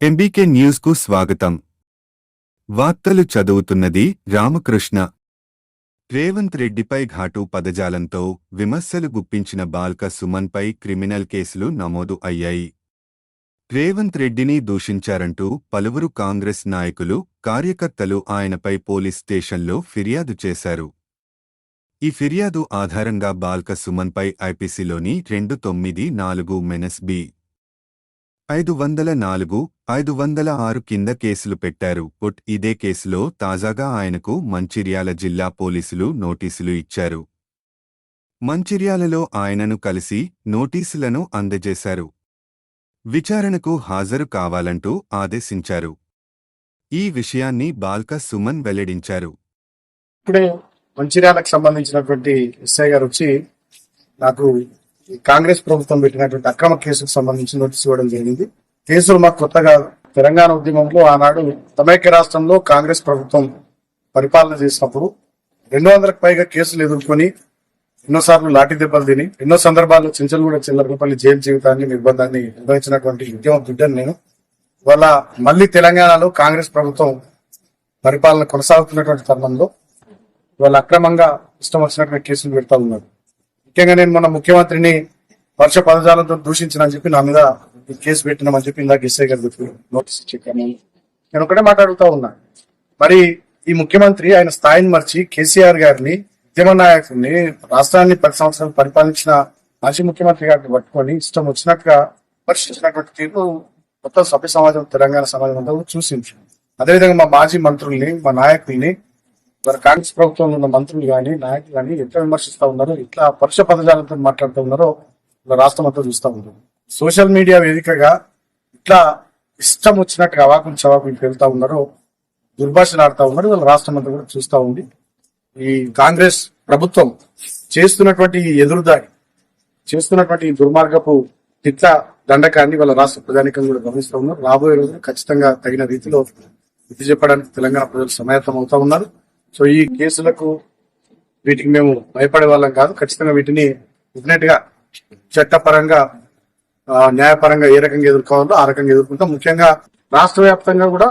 MBK న్యూస్కు స్వాగతం. వార్తలు చదువుతున్నది రామకృష్ణ. రేవంత్ రెడ్డిపై ఘాటు పదజాలంతో విమర్శలు గుప్పించిన బాల్క సుమన్పై క్రిమినల్ కేసులు నమోదు అయ్యాయి. రేవంత్ రెడ్డిని దూషించారంటూ పలువురు కాంగ్రెస్ నాయకులు కార్యకర్తలు ఆయనపై పోలీస్ స్టేషన్లో ఫిర్యాదు చేశారు. ఈ ఫిర్యాదు ఆధారంగా బాల్క సుమన్పై ఐపీసీలోని రెండు తొమ్మిది నాలుగు మెనస్ బి ఐదు వందల నాలుగు ఐదు వందల ఆరు కింద కేసులు పెట్టారు. ఒట్ ఇదే కేసులో తాజాగా ఆయనకు మంచిర్యాల జిల్లా పోలీసులు నోటీసులు ఇచ్చారు. మంచిర్యాలలో ఆయనను కలిసి నోటీసులను అందజేశారు. విచారణకు హాజరు కావాలంటూ ఆదేశించారు. ఈ విషయాన్ని బాల్క సుమన్ వెల్లడించారు. ఇప్పుడే మంచిర్యాలకు సంబంధించినటువంటి ఎస్ఐ గారు వచ్చి నాకు కాంగ్రెస్ ప్రభుత్వం పెట్టినటువంటి అక్రమ కేసుకు సంబంధించి నోటీస్ ఇవ్వడం జరిగింది. కేసులు మాకు కొత్తగా తెలంగాణ ఉద్యమంలో ఆనాడు తమైక్య రాష్ట్రంలో కాంగ్రెస్ ప్రభుత్వం పరిపాలన చేసినప్పుడు రెండు వందలకు పైగా కేసులు ఎదుర్కొని ఎన్నోసార్లు లాఠీ దెబ్బలు తిని ఎన్నో సందర్భాల్లో చించలగూడ చిల్లరపల్లి జైలు జీవితాన్ని నిర్బంధాన్ని నిర్వహించినటువంటి ఉద్యమ బిడ్డను నేను. వాళ్ళ మళ్ళీ తెలంగాణలో కాంగ్రెస్ ప్రభుత్వం పరిపాలన కొనసాగుతున్నటువంటి తరుణంలో వాళ్ళు అక్రమంగా ఇష్టం వచ్చినటువంటి కేసులు పెడతా ఉన్నారు. ముఖ్యంగా నేను మన ముఖ్యమంత్రిని వర్ష పదజాలంతో దూషించిన చెప్పి నా మీద కేసు పెట్టినామని చెప్పి ఇందాక ఎస్ఐ గారి దగ్గర నోటీస్ ఇచ్చాను నేను ఒకటే మాట్లాడుతూ ఉన్నా. మరి ఈ ముఖ్యమంత్రి ఆయన స్థాయిని మర్చి కేసీఆర్ గారిని ఉద్యమ నాయకుడిని రాష్ట్రాన్ని పది సంవత్సరాలు పరిపాలించిన మాజీ ముఖ్యమంత్రి గారిని పట్టుకొని ఇష్టం వచ్చినట్టుగా పరిశీలించినటువంటి తీరు మొత్తం సభ్య సమాజం తెలంగాణ సమాజం అంతా కూడా చూసింది. అదేవిధంగా మా మాజీ మంత్రుల్ని మా నాయకుల్ని మరి కాంగ్రెస్ ప్రభుత్వంలో ఉన్న మంత్రులు కానీ నాయకులు కానీ ఎట్లా విమర్శిస్తూ ఉన్నారో ఇట్లా పరుష పదజాలంతో మాట్లాడుతూ ఉన్నారో రాష్ట్రం అంతా చూస్తూ ఉన్నారు. సోషల్ మీడియా వేదికగా ఇట్లా ఇష్టం వచ్చినట్టుగా అవాకులు చవాకులు పెళ్తా ఉన్నారో దుర్భాషలు ఆడుతా ఉన్నారు వీళ్ళ రాష్ట్రం అంతా కూడా చూస్తూ ఉంది. ఈ కాంగ్రెస్ ప్రభుత్వం చేస్తున్నటువంటి ఈ ఎదురుదాడి చేస్తున్నటువంటి ఈ దుర్మార్గపు తిట్ల దండకాన్ని వాళ్ళ రాష్ట్ర ప్రజానికం కూడా గమనిస్తూ ఉన్నారు. రాబోయే రోజులు ఖచ్చితంగా తగిన రీతిలో ఇది చెప్పడానికి తెలంగాణ ప్రజలు సమాయత్తం అవుతా ఉన్నారు. సో ఈ కేసులకు వీటికి మేము భయపడే వాళ్ళం కాదు. ఖచ్చితంగా వీటిని డెఫినెట్గా చట్టపరంగా ఆ, న్యాయపరంగా ఏ రకంగా ఎదుర్కోవాలో ఆ రకంగా ఎదుర్కొంటాం. ముఖ్యంగా రాష్ట్ర వ్యాప్తంగా కూడా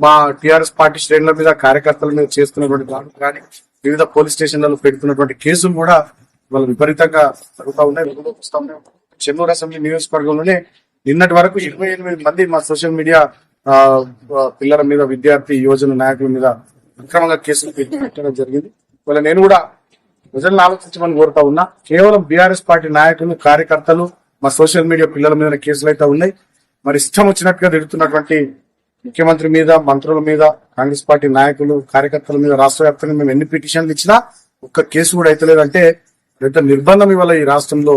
మా టిఆర్ఎస్ పార్టీ శ్రేణుల మీద కార్యకర్తల మీద చేస్తున్నటువంటి దాడులు కానీ వివిధ పోలీస్ స్టేషన్లలో పెడుతున్నటువంటి కేసులు కూడా వాళ్ళు విపరీతంగా జరుగుతూ ఉన్నాయి. వెలుగులోకి వస్తా ఉన్నాయి. చెన్నూరు అసెంబ్లీ నియోజకవర్గంలోనే నిన్నటి వరకు ఇరవై ఎనిమిది మంది మా సోషల్ మీడియా ఆ, పిల్లల మీద విద్యార్థి యువజన నాయకుల మీద అక్రమంగా కేసులు పెట్టడం జరిగింది. వాళ్ళ నేను కూడా ప్రజలను ఆలోచించమని కోరుతా ఉన్నా కేవలం బీఆర్ఎస్ పార్టీ నాయకులు కార్యకర్తలు మా సోషల్ మీడియా పిల్లల మీద కేసులు అయితే ఉన్నాయి. మరి ఇష్టం వచ్చినట్టుగా తిరుగుతున్నటువంటి ముఖ్యమంత్రి మీద మంత్రుల మీద కాంగ్రెస్ పార్టీ నాయకులు కార్యకర్తల మీద రాష్ట్ర వ్యాప్తంగా మేము ఎన్ని పిటిషన్లు ఇచ్చినా ఒక్క కేసు కూడా అయితే లేదంటే పెద్ద నిర్బంధం ఇవాళ ఈ రాష్ట్రంలో.